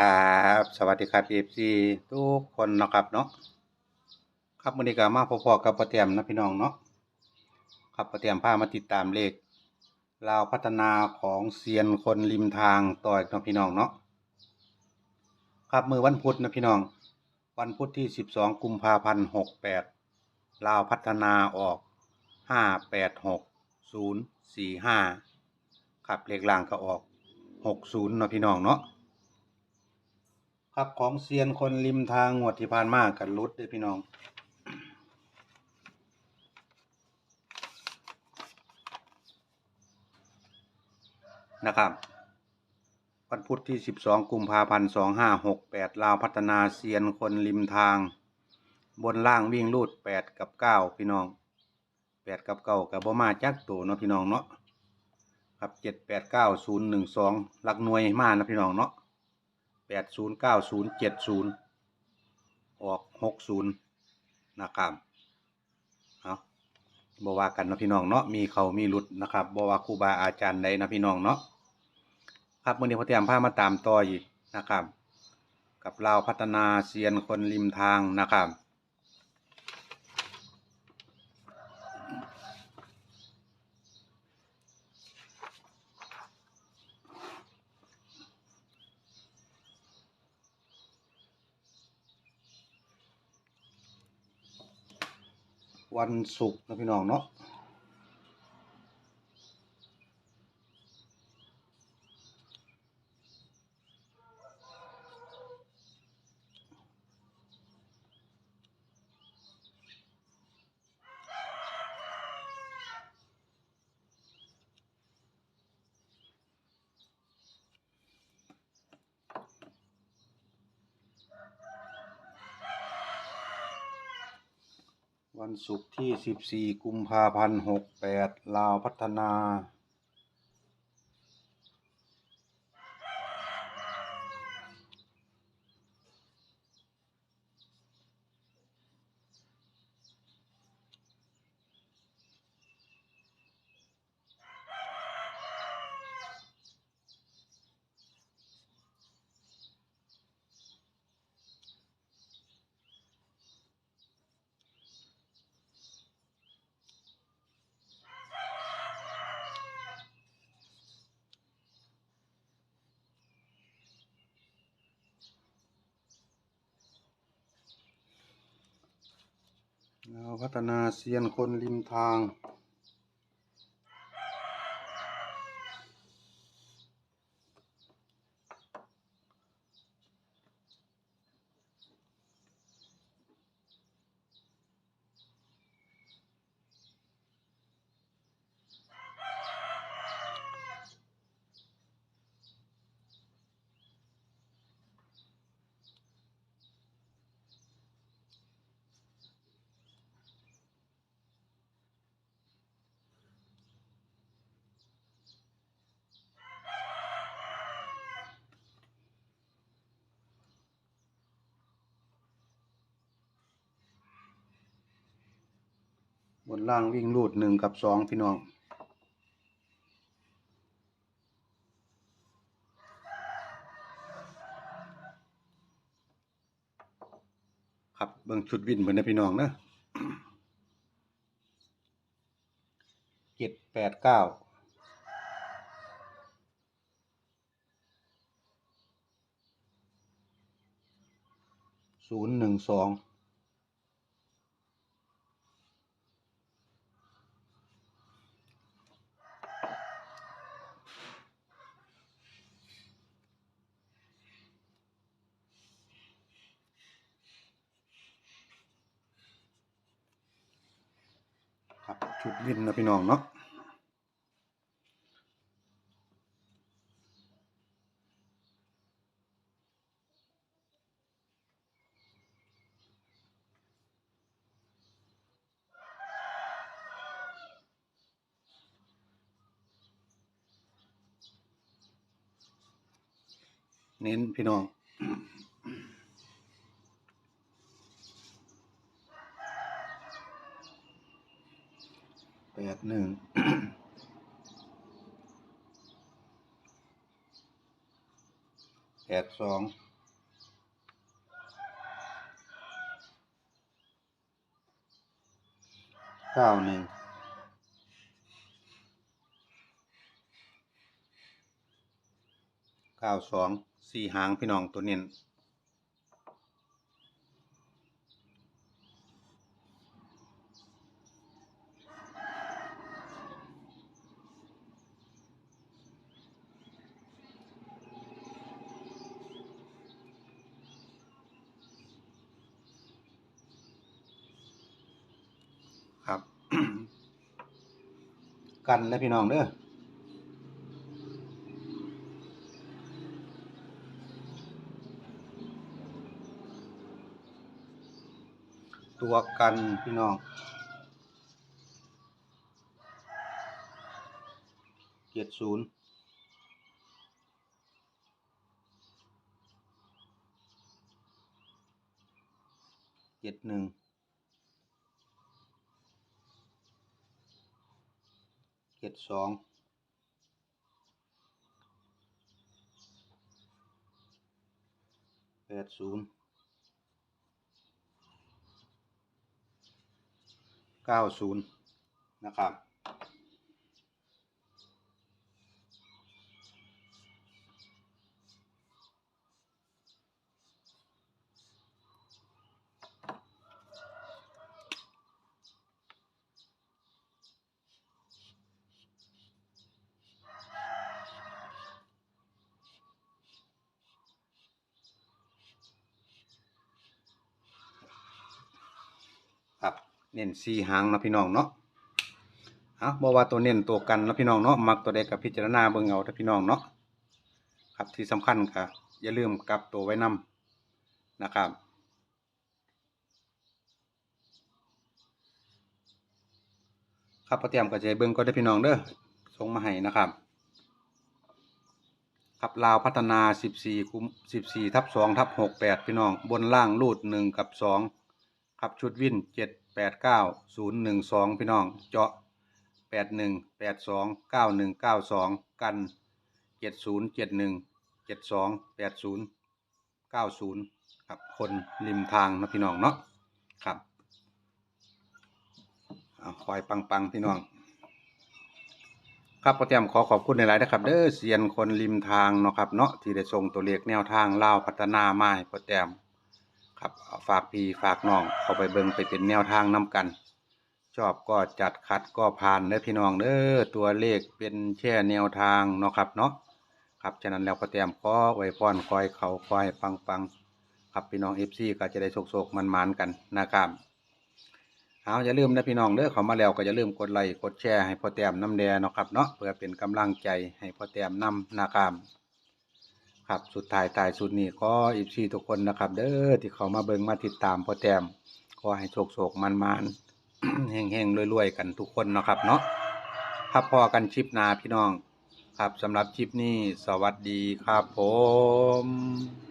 ครับสวัสดีครับเอฟซีทุกคนนะครับเนาะครับวันนี้ก็มาพอๆกับประเตรียมนะพี่น้องเนาะครับประเตรียมพามาติดตามเลขลาวพัฒนาของเซียนคนริมทางต่อยนะพี่น้องเนาะครับมือวันพุธนะพี่น้อง วันพุธที่ 12 กุมภาพันธ์68ลาวพัฒนาออก 586 045 ครับเลขล่างก็ออก 60นะพี่น้องเนาะ ครับของเซียนคนริมทางงวดที่ผ่านมากันรุดเด้วยพี่น้อง นะครับวันพุธที่ 12 กุมภาพันธ์ 2568 ลาวพัฒนาเซียนคนริมทาง บนล่างวิ่งรูด 8 กับ 9 พี่น้อง 8 กับ 9กับบ่มาจักตัวเนาะพี่น้องเนาะครับ 7 8 9 0 1 2หลักหน่วยมานะพี่น้องเนาะ แปดศูนย์เก้าศูนย์เจ็ดศูนย์ออกหกศูนย์นะครับเอาบว่ากันนาะพี่น้องเนาะมีเขามีหลุดนะครับบว่าครูบาอาจารย์ใดนะพี่น้องเนาะครับมื่อนี้พอเตรียมผ้ามาตามต่ออีกนะครับ กับเราพัฒนาเซียนคนริมทางนะครับ วันศุกร์นะพี่น้องเนาะ วันศุกร์ที่ 14 กุมภาพันธ์ 68 ลาวพัฒนา ลาวพัฒนาเซียนคนริมทาง บนล่างวิ่งรูดหนึ่งกับสองพี่น้อง ครับเบิ่งชุดวินเหมือนนะพี่น้องนะเจ็ดแปดเก้าศูนย์หนึ่งสอง ชุดวินนะพี่น้องเนาะเน้นพี่น้อง แปดหนึ่งแปดสองเก้าหนึ่งเก้าสองสี่หางพี่น้องตัวเนี้น ครับ กันแล้วพี่น้องเด้อตัวกันพี่น้องเจ็ดศูนย์เจ็ดหนึ่ง เจ็ดสองแปดศูนย์เก้าศูนย์นะครับ ครับ เน้นสี่หางนะพี่น้องเนาะเอาบอกว่าตัวเน้นตัวกันนะพี่น้องเนาะมักตัวใดกับพิจารณาเบิ่งเอาเด้อพี่น้องเนาะครับที่สำคัญก็อย่าลืมกลับตัวไว้นำนะครับครับพอเตรียมก็จะให้เบิ่งก็ได้พี่น้องเด้อส่งมาให้นะครับ ครับลาวพัฒนา 14กุม14 ทับ2ทับ 68 พี่น้อง บนล่างรูด 1 กับ 2 ครับชุดวิน7 8 9 0 1 2พี่น้อง เจาะ81 82 91 92กัน70 71 72 80 90ครับคนริมทางนะพี่น้องเนาะครับเอาคอยปังๆพี่น้อง ครับพ่อแต้มขอขอบคุณในหลายนะครับ เด้อเซียนคนริมทางเนาะครับเนาะที่ได้ส่งตัวเลขแนวทางเล่าพัฒนามาให้พ่อแต้ม ครับฝากพี่ฝากน้องเข้าไปเบิ่งไปเป็นแนวทางนํกัน ชอบก็จัดคัดก็ผ่านเด้อพี่น้องเด้อตัวเลขเป็นแค่แนวทางเนาะครับเนาะครับฉะนั้นแล้วพ่อแต้มขอไว้พรคอยเขาคอยปังๆครับพี่น้อง FC ก็จะได้โชคๆมันๆกันนะครับเอาอย่าลืมนะพี่น้องเด้อเขามาแล้วก็อย่าลืมกดไลค์กดแชร์ให้พ่อแต้มน้ำแดงเนาะครับเนาะเพื่อเป็นกำลังใจให้พ่อแต้มนำนะครับ ครับสุดท้ายตายสุดนี้ก็อีพีทุกคนนะครับ เด้อที่เขามาเบิ่งมาติดตามพ่อแต้มขอให้โชคโชคมันมันเฮงเฮงๆรวยๆกันทุกคนนะครับเนาะครับพอกันชิปนาพี่น้อง ครับสำหรับชิปนี้สวัสดีครับผม